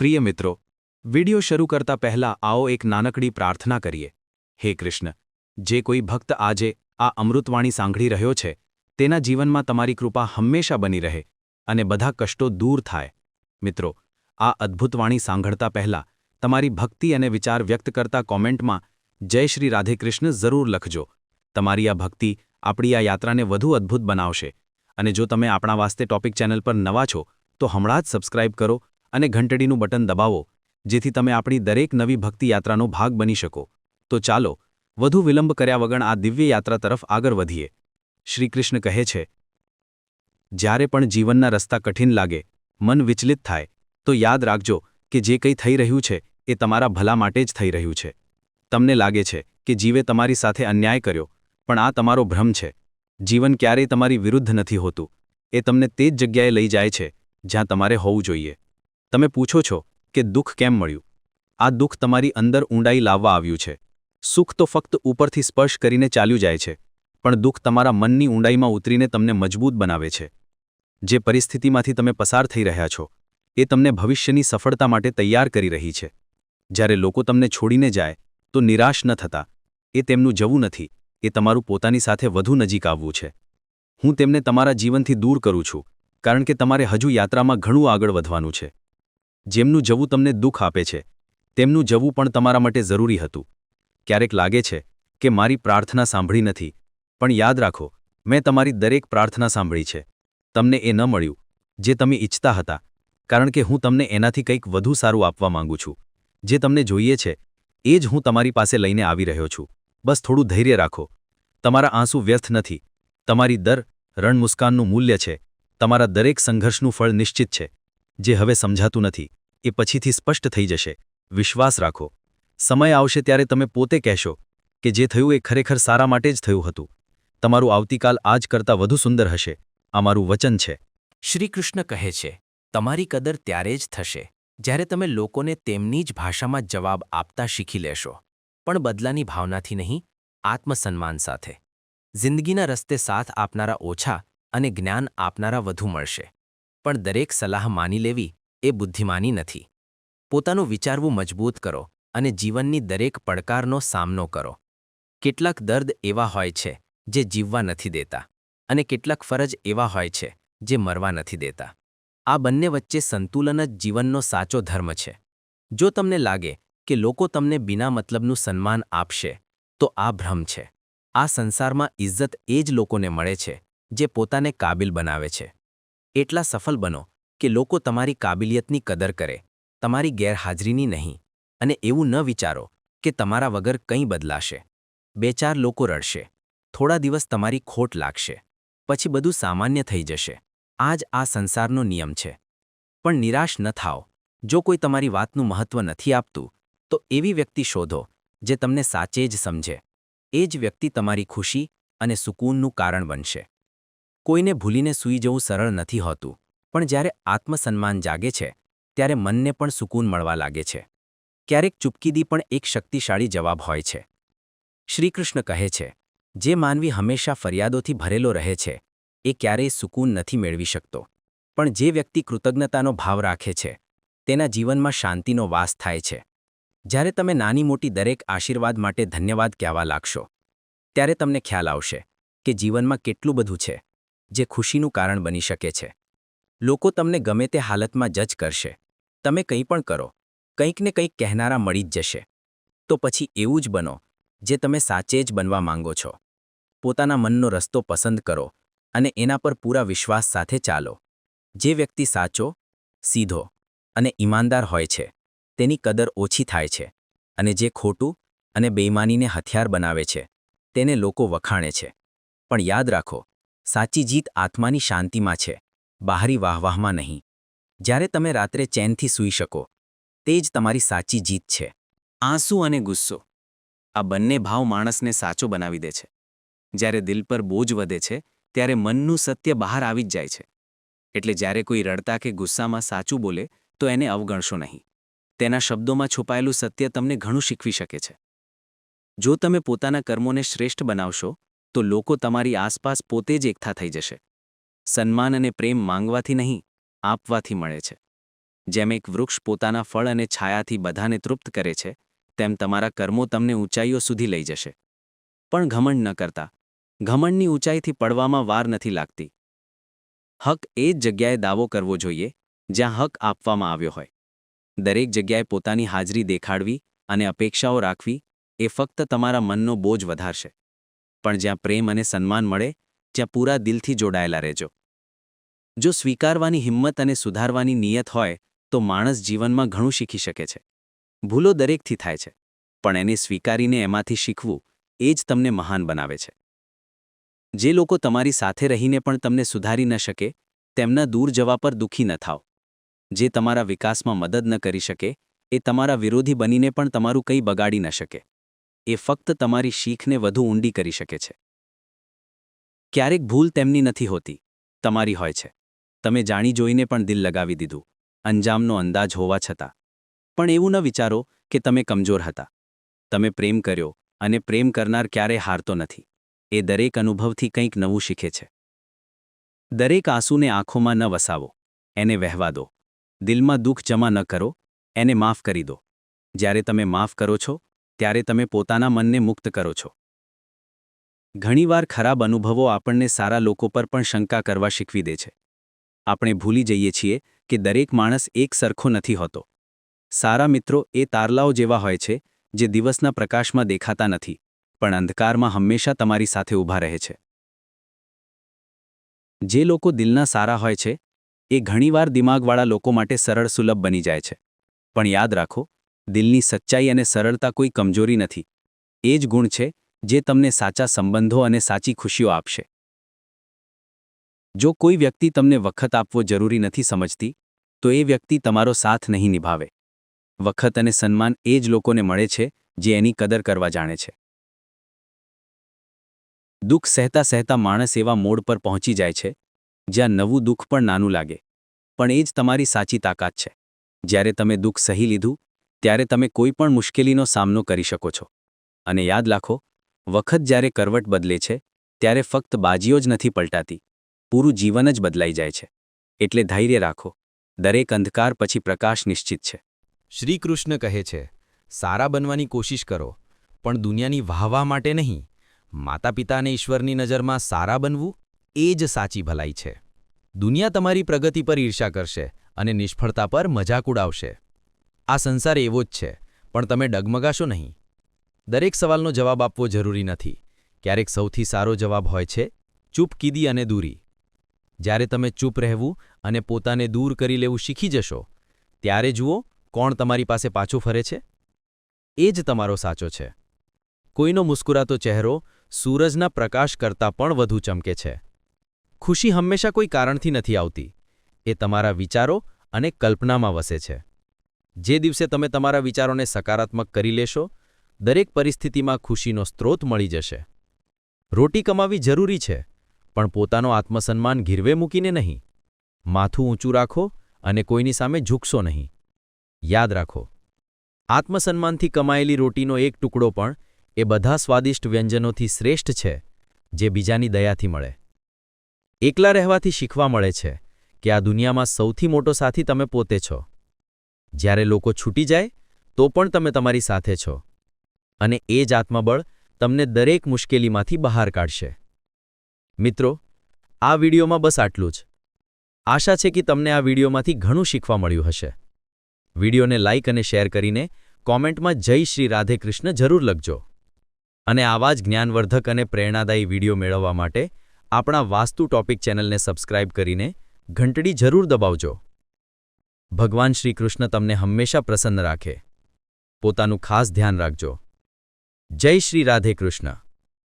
પ્રિય મિત્રો, વિડિયો શરૂ કરતા પહેલા આવો એક નાનકડી પ્રાર્થના કરીએ. હે કૃષ્ણ, જે કોઈ ભક્ત આજે આ અમૃતવાણી સાંભળી રહ્યો છે, તેના જીવનમાં તમારી કૃપા હંમેશા બની રહે અને બધા કષ્ટો દૂર થાય. મિત્રો, આ અદ્ભુત વાણી સાંભળતા પહેલા તમારી ભક્તિ અને વિચાર વ્યક્ત કરતા કોમેન્ટમાં જય શ્રી રાધેકૃષ્ણ જરૂર લખજો. તમારી આ ભક્તિ આપણી આ યાત્રાને વધુ અદ્ભુત બનાવશે અને જો તમે આપણા વાસ્તે ટોપિક ચેનલ પર નવા છો, તો હમણાં જ સબસ્ક્રાઇબ કરો અને ઘંટડીનું બટન દબાવો, જેથી તમે આપણી દરેક નવી ભક્તિ યાત્રાનો ભાગ બની શકો. તો ચાલો, વધુ વિલંબ કર્યા વગર આ દિવ્ય યાત્રા તરફ આગળ વધીએ. શ્રીકૃષ્ણ કહે છે, જ્યારે પણ જીવનના રસ્તા કઠિન લાગે, મન વિચલિત થાય, તો યાદ રાખજો કે જે કંઈ થઈ રહ્યું છે, એ તમારા ભલા માટે જ થઈ રહ્યું છે. તમને લાગે છે કે જીવે તમારી સાથે અન્યાય કર્યો, પણ આ તમારો ભ્રમ છે. જીવન ક્યારેય તમારી વિરુદ્ધ નથી હોતું. એ તમને તે જ જગ્યાએ લઈ જાય છે, જ્યાં તમારે હોવું જોઈએ. તમે પૂછો છો કે દુઃખ કેમ મળ્યું? આ દુઃખ તમારી અંદર ઊંડાઈ લાવવા આવ્યું છે. સુખ તો ફક્ત ઉપરથી સ્પર્શ કરીને ચાલ્યું જાય છે, પણ દુઃખ તમારા મનની ઊંડાઈમાં ઉતરીને તમને મજબૂત બનાવે છે. જે પરિસ્થિતિમાંથી તમે પસાર થઈ રહ્યા છો, એ તમને ભવિષ્યની સફળતા માટે તૈયાર કરી રહી છે. જ્યારે લોકો તમને છોડીને જાય, તો નિરાશ ન થતા. એ તેમનું જવું નથી, એ તમારું પોતાની સાથે વધુ નજીક આવવું છે. હું તેમને તમારા જીવનથી દૂર કરું છું, કારણ કે તમારે હજુ યાત્રામાં ઘણું આગળ વધવાનું છે. જેમનું જવું તમને દુઃખ આપે છે. તેમનું જવું પણ તમારા માટે જરૂરી હતું. ક્યારેક લાગે છે કે મારી પ્રાર્થના સાંભળી નથી. પણ યાદ રાખો, મેં તમારી દરેક પ્રાર્થના સાંભળી છે. તમને એ ન મળ્યું, જે તમે ઇચ્છતા હતા, કારણ કે હું તમને એનાથી કંઈક વધુ સારું આપવા માંગુ છું. જે તમને જોઈએ છે, એ જ હું તમારી પાસે લઈને આવી રહ્યો છું. બસ થોડું ધૈર્ય રાખો. તમારા આંસુ વ્યર્થ નથી. તમારી દર રણમુસ્કાનનું મૂલ્ય છે. તમારા દરેક સંઘર્ષનું ફળ નિશ્ચિત છે. જે હવે સમજાતું નથી, એ પછીથી સ્પષ્ટ થઈ જશે. વિશ્વાસ રાખો. સમય આવશે ત્યારે તમે પોતે કહેશો કે જે થયું એ ખરેખર સારા માટે જ થયું હતું. તમારું આવતીકાલ આજ કરતાં વધુ સુંદર હશે. આ મારું વચન છે. શ્રીકૃષ્ણ કહે છે, તમારી કદર ત્યારે જ થશે જ્યારે તમે લોકોને તેમની જ ભાષામાં જવાબ આપતા શીખી લેશો. પણ બદલાની ભાવનાથી નહીં, આત્મસન્માન સાથે. જિંદગીના રસ્તે સાથ આપનારા ઓછા અને જ્ઞાન આપનારા વધુ મળશે. પણ દરેક સલાહ માની લેવી એ બુદ્ધિમાની નથી. પોતાનું વિચારવું મજબૂત કરો અને જીવનની દરેક પડકારનો સામનો કરો. કેટલાક દર્દ એવા હોય છે જે જીવવા નથી દેતા અને કેટલાક ફરજ એવા હોય છે જે મરવા નથી દેતા. આ બંને વચ્ચે સંતુલન જ જીવનનો સાચો ધર્મ છે. જો તમને લાગે કે લોકો તમને બિના મતલબનું સન્માન આપશે, તો આ ભ્રમ છે. આ સંસારમાં ઇજ્જત એ જ લોકોને મળે છે જે પોતાને કાબિલ બનાવે છે. એટલા સફળ બનો કે લોકો તમારી કાબિલિયતની કદર કરે, તમારી ગેરહાજરીની નહીં અને એવું ન વિચારો કે તમારા વગર કંઈ બદલાશે. બે ચાર લોકો રડશે, થોડા દિવસ તમારી ખોટ લાગશે, પછી બધું સામાન્ય થઈ જશે. આ જ આ સંસારનો નિયમ છે. પણ નિરાશ ન થાઓ. જો કોઈ તમારી વાતનું મહત્વ નથી આપતું, તો એવી વ્યક્તિ શોધો જે તમને સાચે જ સમજે. એ જ વ્યક્તિ તમારી ખુશી અને સુકૂનનું કારણ બનશે. કોઈને ભૂલીને સૂઈ જવું સરળ નથી હોતું, પણ જ્યારે આત્મસન્માન જાગે છે, ત્યારે મનને પણ સુકૂન મળવા લાગે છે. ક્યારેક ચૂપકીદી પણ એક શક્તિશાળી જવાબ હોય છે. શ્રીકૃષ્ણ કહે છે, જે માનવી હંમેશા ફરિયાદોથી ભરેલો રહે છે, એ ક્યારેય સુકૂન નથી મેળવી શકતો. પણ જે વ્યક્તિ કૃતજ્ઞતાનો ભાવ રાખે છે, તેના જીવનમાં શાંતિનો વાસ થાય છે. જ્યારે તમે નાની મોટી દરેક આશીર્વાદ માટે ધન્યવાદ કહેવા લાગશો, ત્યારે તમને ખ્યાલ આવશે કે જીવનમાં કેટલું બધું છે. જે ખુશીનું કારણ બની શકે છે. લોકો તમને ગમે તે હાલતમાં જજ કરશે. તમે કંઈ પણ કરો. કંઈક ને કંઈક કહેનારા મળી જ જશે. તો પછી એવું જ બનો, જે તમે સાચે જ બનવા માંગો છો. પોતાના મનનો રસ્તો પસંદ કરો અને એના પર પૂરા વિશ્વાસ સાથે ચાલો. જે વ્યક્તિ સાચો, સીધો અને ઈમાનદાર હોય છે, તેની કદર ઓછી થાય છે અને જે ખોટું અને બેઈમાનીને હથિયાર બનાવે છે, તેને લોકો વખાણે છે. પણ યાદ રાખો સાચી જીત આત્માની શાંતિમાં છે. બહારી વાહવાહમાં નહીં. જ્યારે તમે રાત્રે ચેનથી સૂઈ શકો, તે જ તમારી સાચી જીત છે. આંસુ અને ગુસ્સો. આ બંને ભાવ માણસને સાચો બનાવી દે છે. જ્યારે દિલ પર બોજ વધે છે, ત્યારે મનનું સત્ય બહાર આવી જ જાય છે. એટલે જ્યારે કોઈ રડતા કે ગુસ્સામાં સાચું બોલે, તો એને અવગણશો નહીં. તેના શબ્દોમાં છુપાયેલું સત્ય તમને ઘણું શીખવી શકે છે. જો તમે પોતાના કર્મોને શ્રેષ્ઠ બનાવશો તો લોકો તમારી આસપાસ પોતે જ એકઠા થઈ જશે. સન્માન અને પ્રેમ માંગવાથી નહીં, આપવાથી મળે છે. જેમ એક વૃક્ષ પોતાના ફળ અને છાયાથી બધાને તૃપ્ત કરે છે, તેમ તમારા કર્મો તમને ઊંચાઈઓ સુધી લઈ જશે. પણ ઘમંડ ન કરતા. ઘમંડની ઊંચાઈથી પડવામાં વાર નથી લાગતી. હક એ જ જગ્યાએ દાવો કરવો જોઈએ, જ્યાં હક આપવામાં આવ્યો હોય. દરેક જગ્યાએ પોતાની હાજરી દેખાડવી અને અપેક્ષાઓ રાખવી એ ફક્ત તમારા મનનો બોજ વધારશે. પણ જ્યાં પ્રેમ અને સન્માન મળે, ત્યાં પૂરા દિલથી જોડાયેલા રહેજો. જો સ્વીકારવાની હિંમત અને સુધારવાની નિયત હોય, તો માણસ જીવનમાં ઘણું શીખી શકે છે. ભૂલો દરેકથી થાય છે, પણ એને સ્વીકારીને એમાંથી શીખવું એ જ તમને મહાન બનાવે છે. જે લોકો તમારી સાથે રહીને પણ તમને સુધારી ન શકે, તેમના દૂર જવા પર દુઃખી ન થાઓ. જે તમારા વિકાસમાં મદદ ન કરી શકે, એ તમારા વિરોધી બનીને પણ તમારું કંઈ બગાડી ન શકે. એ ફક્ત તમારી શીખને વધુ ઊંડી કરી શકે છે. ક્યારેક ભૂલ તેમની નથી હોતી, તમારી હોય છે. તમે જાણી જોઈને પણ દિલ લગાવી દીધું, અંજામનો અંદાજ હોવા છતાં. પણ એવું ન વિચારો કે તમે કમજોર હતા. તમે પ્રેમ કર્યો અને પ્રેમ કરનાર ક્યારે હારતો નથી. એ દરેક અનુભવથી કંઈક નવું શીખે છે. દરેક આંસુને આંખોમાં ન વસાવો, એને વહેવા દો. દિલમાં દુઃખ જમા ન કરો, એને માફ કરી દો. જ્યારે તમે માફ કરો છો ત્યારે તમે પોતાના મનને મુક્ત કરો છો. ઘણીવાર ખરાબ અનુભવો આપણને સારા લોકો પર પણ શંકા કરવા શીખવી દે છે. આપણે ભૂલી જઈએ છીએ કે દરેક માણસ એક સરખો નથી હોતો. સારા મિત્રો એ તારલાઓ જેવા હોય છે, જે દિવસના પ્રકાશમાં દેખાતા નથી, પણ અંધકારમાં હંમેશા તમારી સાથે ઊભા રહે છે. જે લોકો દિલના સારા હોય છે, એ ઘણીવાર દિમાગવાળા લોકો માટે સરળ સુલભ બની જાય છે. પણ યાદ રાખો દિલની સચ્ચાઈ અને સરળતા કોઈ કમજોરી નથી. એ જ ગુણ છે, જે તમને સાચા સંબંધો અને સાચી ખુશીઓ આપશે. જો કોઈ વ્યક્તિ તમને વખત આપવો જરૂરી નથી સમજતી, તો એ વ્યક્તિ તમારો સાથ નહીં નિભાવે. વખત અને સન્માન એ જ લોકોને મળે છે, જે એની કદર કરવા જાણે છે. દુઃખ સહેતા સહેતા માણસ એવા મોડ પર પહોંચી જાય છે, જ્યાં નવું દુઃખ પણ નાનું લાગે. પણ એ જ તમારી સાચી તાકાત છે. જ્યારે તમે દુઃખ સહી લીધું ત્યારે તમે કોઈ પણ મુશ્કેલીનો સામનો કરી શકો છો. અને યાદ રાખો, વખત જ્યારે કરવટ બદલે છે, ત્યારે ફક્ત બાજીઓ જ નથી પલટાતી. પૂરું જીવન જ બદલાઈ જાય છે. એટલે ધૈર્ય રાખો. દરેક અંધકાર પછી પ્રકાશ નિશ્ચિત છે. શ્રી કૃષ્ણ કહે છે, સારા બનવાની કોશિશ કરો, પણ દુનિયાની વાહવા માટે નહીં. માતા પિતા ઈશ્વરની નજરમાં સારા બનવું એ જ સાચી ભલાઈ છે. દુનિયા તમારી પ્રગતિ પર ઈર્ષા કરશે અને નિષ્ફળતા પર મજાક ઉડાવશે. આ સંસાર એવો જ છે, પણ તમે ડગમગાશો નહીં. દરેક સવાલનો જવાબ આપવો જરૂરી નથી. ક્યારેક સૌથી સારો જવાબ હોય છે, ચૂપ કીદી અને દૂરી. જ્યારે તમે ચૂપ રહેવું અને પોતાને દૂર કરી લેવું શીખી જશો, ત્યારે જુઓ કોણ તમારી પાસે પાછું ફરે છે. એ જ તમારો સાચો છે. કોઈનો મુસ્કુરાતો ચહેરો સૂરજના પ્રકાશ કરતાં પણ વધુ ચમકે છે. ખુશી હંમેશા કોઈ કારણથી નથી આવતી. એ તમારા વિચારો અને કલ્પનામાં વસે છે. જે દિવસે તમે તમારા વિચારોને સકારાત્મક કરી લેશો, દરેક પરિસ્થિતિમાં ખુશીનો સ્ત્રોત મળી જશે. રોટી કમાવી જરૂરી છે, પણ પોતાનો આત્મસન્માન ગીરવે મૂકીને નહીં. માથું ઊંચું રાખો અને કોઈની સામે ઝૂકશો નહીં. યાદ રાખો, આત્મસન્માનથી કમાયેલી રોટીનો એક ટુકડો પણ એ બધા સ્વાદિષ્ટ વ્યંજનોથી શ્રેષ્ઠ છે, જે બીજાની દયાથી મળે. એકલા રહેવાથી શીખવા મળે છે કે આ દુનિયામાં સૌથી મોટો સાથી તમે પોતે છો. જ્યારે લોકો છૂટી જાય, તો પણ તમે તમારી સાથે છો. અને એ જ આત્મબળ તમને દરેક મુશ્કેલીમાંથી બહાર કાઢશે. મિત્રો, આ વિડીયોમાં બસ આટલું જ. આશા છે કે તમને આ વિડીયોમાંથી ઘણું શીખવા મળ્યું હશે. વિડીયોને લાઇક અને શેર કરીને કોમેન્ટમાં જય શ્રી રાધે કૃષ્ણ જરૂર લખજો. અને આવા જ જ્ઞાનવર્ધક અને પ્રેરણાદાયી વીડિયો મેળવવા માટે આપણા વાસ્તુ ટોપિક ચેનલને સબસ્ક્રાઇબ કરીને ઘંટડી જરૂર દબાવજો. ભગવાન શ્રી કૃષ્ણ તમને હંમેશા પ્રસન્ન રાખે. પોતાનું ખાસ ધ્યાન રાખજો. જય શ્રી રાધે કૃષ્ણ.